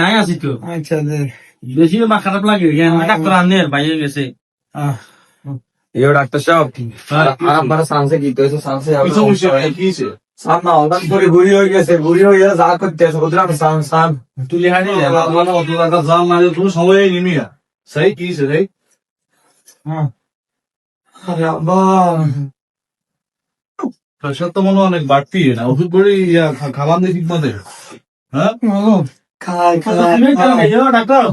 নাই আছি তো। আচ্ছা বেশি মা খারাপ লাগে ডাক্তার আনে বাইরে গেছে। ইয়ো ডাক্তার সাহেব আপনারা সানসে কি তো সানসে কি সমস্যা ভাই কি হয়েছে? সান না হঠাৎ করে বুড়ি হয়ে গেছে বুড়ি হয়ে যা করতে আছে ওদের আমি সান সান। তুলি হানি মানে অত টাকা সময় নিমিয়া সেই কি রে? হ্যাঁ। আরে প্রেশার তো মনে অনেক বাড়তি না? ওষুধ করে ইয়া খাবার দিয়ে ঠিক মতো। হ্যাঁ? মনে করে ডাক্তার।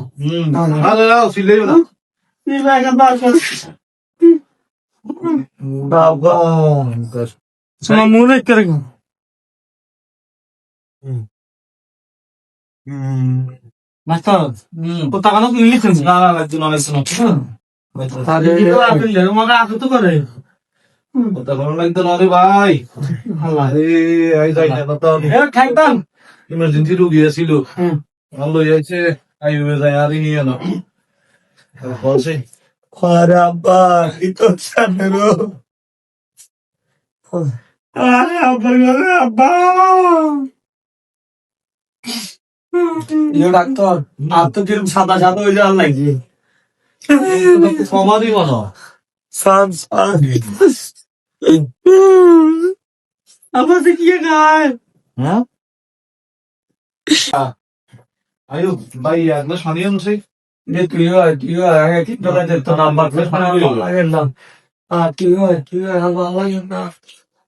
ও টাকা না না না লাগছে না লাগছে না। আরে তো করে। ওটা ভালো লাগতো না রে ভাই? আরে আই যাই না তো খাইতাম ইমার্জেন্সি রুগী আছিল। ভালো হয়েছে আই যায় আর নিয়ে না। বলছে আব্বা কি তো জানো আরে আব্বা আরে আব্বা। ডাক্তার আর তো কীরকম সাদা সাদা হয়ে যাওয়ার লাগছে সমাধি মনে সান আমার সে কি খায় হ্যাঁ আয়ো ভাই একবার শানিয়ে নসে যে তুই হয় তুই হয় আগে কি তোরা যে তো নাম্বার প্লেট মানে আমি লাগে না আ তুই হয় তুই হয় ভালো লাগে না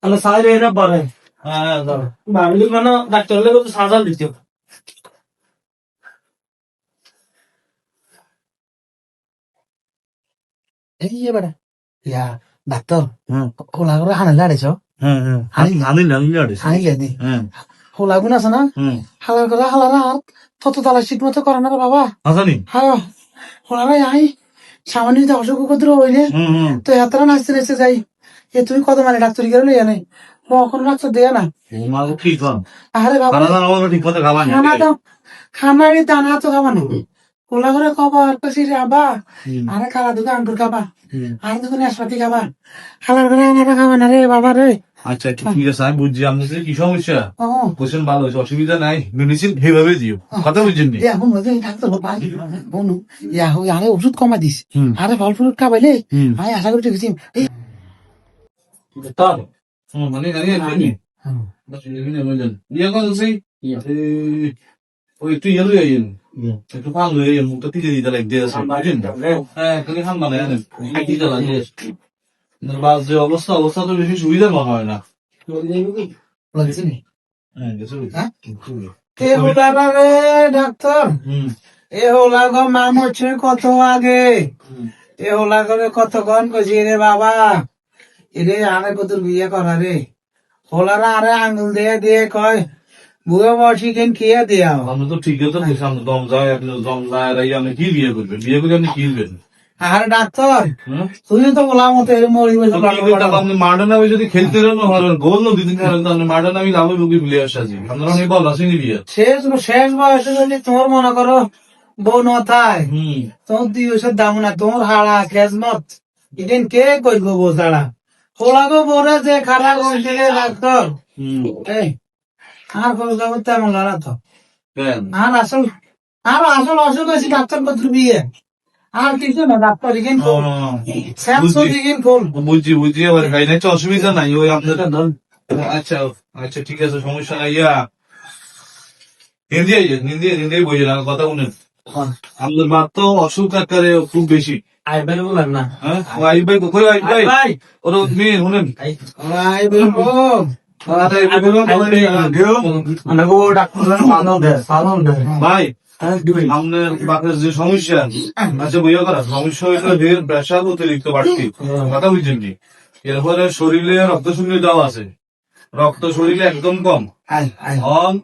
আলো সাইরে এরা পারে হ্যাঁ ভাবলি মানে ডাক্তার লেগে তো সাজাল দিতে এই এবারে ইয়া ডাক্তার। খোলা করে হানা লাড়েছ হ্যাঁ হ্যাঁ। হানি হানি না হানি না হানি লেদি হ্যাঁ। খোলা গুণ আছে না? করে আর তত তালা শীত মতো করে না বাবা। হ্যাঁ খোলা ভাই আই। সামান্য যদি অসুখ কদ্র হইলে হুম হুম তো এতটা নাচতে নাচতে যাই। এ তুমি কত মানে ডাক্তার গেলে লইয়া নাই কখনো ডাক্তার দেয়া না। আরে বাবা। খানা দানা তো খাবা খোলা করে কবা রে আবা। আরে খালা দুটো আঙ্গুর খাবা। আর নাশপাতি খাবা। খালার করে খাবা না রে বাবা রে। আচ্ছা আচ্ছা, ঠিক আছে আমি বুঝছি আপনাদের কি সমস্যা? কোশ্চেন ভালো হয়েছে অসুবিধা নাই মেডিসিন সেইভাবে দিও। কথা বুঝছেন নি? এখন মধ্যে ডাক্তার ভাই বনু। ইয়া হই আরে ওষুধ কমা দিস আরে ফল ফ্রুট খাবাইলে। আমি আশা করি ঠিক ডাক্তার। মানে জানি জানি। ইয়ে। কথা ওই একটু ইয়ে লই আইন একটু পাল লই আইন মুখটা তিতে দিতে লাগ দিয়ে আছে হ্যাঁ খালি খান মানে জানেন দিতে লাগে বাস যে অবস্থা অবস্থা তো বেশি সুবিধা মনে হয় না হ্যাঁ হ্যাঁ? ডাক্তার হুম এ হোলা গো মা মরছে কত আগে এ হোলা করে কতক্ষণ কইছি রে বাবা এরে আরে কত বিয়ে করা রে হোলারা আরে আঙ্গুল দিয়ে দিয়ে কয় বুয়ে বসি কেন কিয়ে দিয়া আমরা তো ঠিক সামনে দম যায় আপনি দম যায় রাই আপনি কি বিয়ে করবেন? বিয়ে করে আপনি কি করবেন আরে ডাক্তার হ্যাঁ? তুই তো বলা মতো এর মরি বসে তো কি করতাম আপনি মার্ডান আমি যদি খেলতে রন হরেন গোল আপনি মার্ডান আমি লাভে বুকি বল আসেনি বিয়ে শেষ শেষ বয়সে যদি তোমার মনে করো বউ নথায় তোমার দুই বছর দাম না তোমার হাড়া খেজমত ইদিন কে কই গো বউ ছাড়া? হোলাগো বউরে যে খারাপ ডাক্তার। এই আর খোঁজ খবর তেমন তো আর আসল আর আসল অসুখ হয়েছে ডাক্তার পত্র বিয়ে আর কিছু না ডাক্তার ইগিন ও, খোল। স্যামসুং ইগিন খোল গাই নাই। তো অসুবিধা নাই ওই আপনার আচ্ছা আচ্ছা ঠিক আছে সমস্যা নাই ইয়া। হিন্দি আইয়ে হিন্দি হিন্দি বুঝে না কথা শুনেন। আপনার মা তো অসুখ আকারে খুব বেশি। আই বের বললাম না। হ্যাঁ? ও আই ভাই কই আই ভাই? ভাই। ওরা মেয়ে শুনেন। বলব আমাকে ও ডাক্তার সানো দে সানো দে ভাই আপনার বাপের যে সমস্যা আচ্ছা বুঝা করা সমস্যা হইল ঢের প্রেশার অতিরিক্ত বাড়তি কথা বুঝছেন কি এরপরে শরীরে রক্ত শূন্যতাও আছে রক্ত শরীরে একদম কম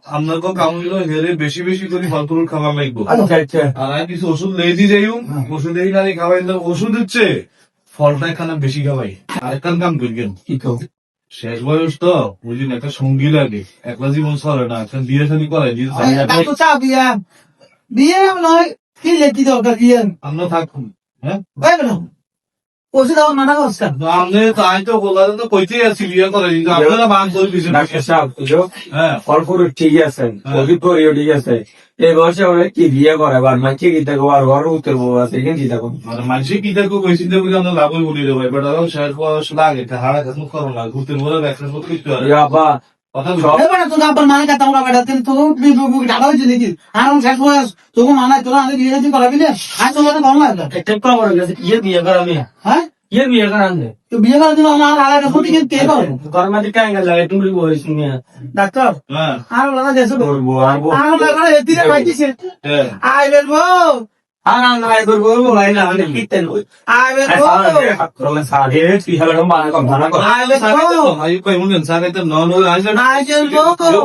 আপনার কাম হইল হেরে বেশি বেশি করে ফল ফ্রুট খাবার লাগবো আচ্ছা আচ্ছা আর আমি কিছু ওষুধ লেই দিয়ে যাই ওষুধ এই নারী খাওয়াই ওষুধ দিচ্ছে ফলটা এখানে বেশি খাওয়াই আর কাম করবেন কি তো শেষ বয়স তো বুঝলেন একটা সঙ্গী লাগে। একলা জীবন চলে না একটা বিয়ে শাদী। ডাক্তার চা বিয়া নয় কি লেখি দরকার বিয়ে আমরা থাকুন হ্যাঁ? ভাই বলো ওষুধ আমার মানা আপনি তাই তো বললেন তো কইতে আছি বিয়ে করে আপনারা মান করে দিয়েছেন ডাক্তার সাহেব বুঝো হ্যাঁ। ঠিক আছে হ্যাঁ। করিও ঠিক আছে। এই বয়সে ওরা কি বিয়ে করে? আর মানছে কি দেখো? আর ঘর উত্তর বউ আছে এখানে চিন্তা করুন মানে মানুষই কি দেখো কইছি দেবো কেন লাভই বলি দেবো এবার ধরো শেষ বয়স লাগে হাড়া কাছে করো না ঘুরতে ঘুরে ব্যাখ্যা করতে কিছু আর বাবা কথা তোকে মানে কথা আমরা আমার মানায় তোরা আগে বিয়ে করাবি না? আর তোর ভালো লাগবে একটা খবর গেছে হ্যাঁ ইয়ে বিয়ে করা আনলে তো বিয়ে করার জন্য আমার আর নি ডাক্তার হ্যাঁ। আর না না আমি বেরবো সাড়ে তুই মানে কম ধারণা কর কই মনে সাথে তো নন হই বেরবো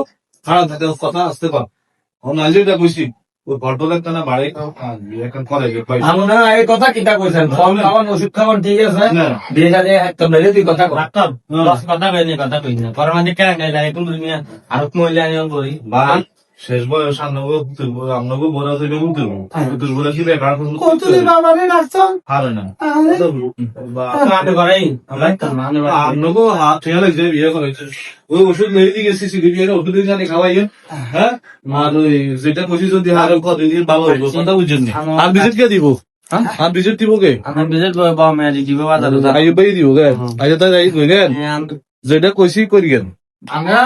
হ্যাঁ কথা আসতে পার। ও না যেটা কইছি আমরা এই কথা কিতা কইছেন? ফল খাওয়ান ওষুধ খাওয়ান ঠিক আছে? না। বিয়ে সাথে একদম মেলে তুই কথা ডাক্তার কথা কইনি কথা কইনি আর মহিলা করি। ভাই শেষ বয়স তুলবো আপনাকে বড় থেকে বলে কি বেকার হারে না। করাই হাত ঠিক লাগছে বিয়ে করেছে ওই ওষুধ মেরে দিয়ে গেছি সিডি ওষুধ দিয়ে জানি খাওয়াইয়ে হ্যাঁ? আর ওই যেটা কইছি যদি আর কদিন দিন ভালো হইব কথা বুঝছেন আর ভিজিট কে দিব? হ্যাঁ? আর ভিজিট দিব কে? আমার বিজেট বাবা মেয়ে দিব বাজার আইব বাই দিব গে আইতা তাই কইলেন যেটা কইছি করি গেন আমরা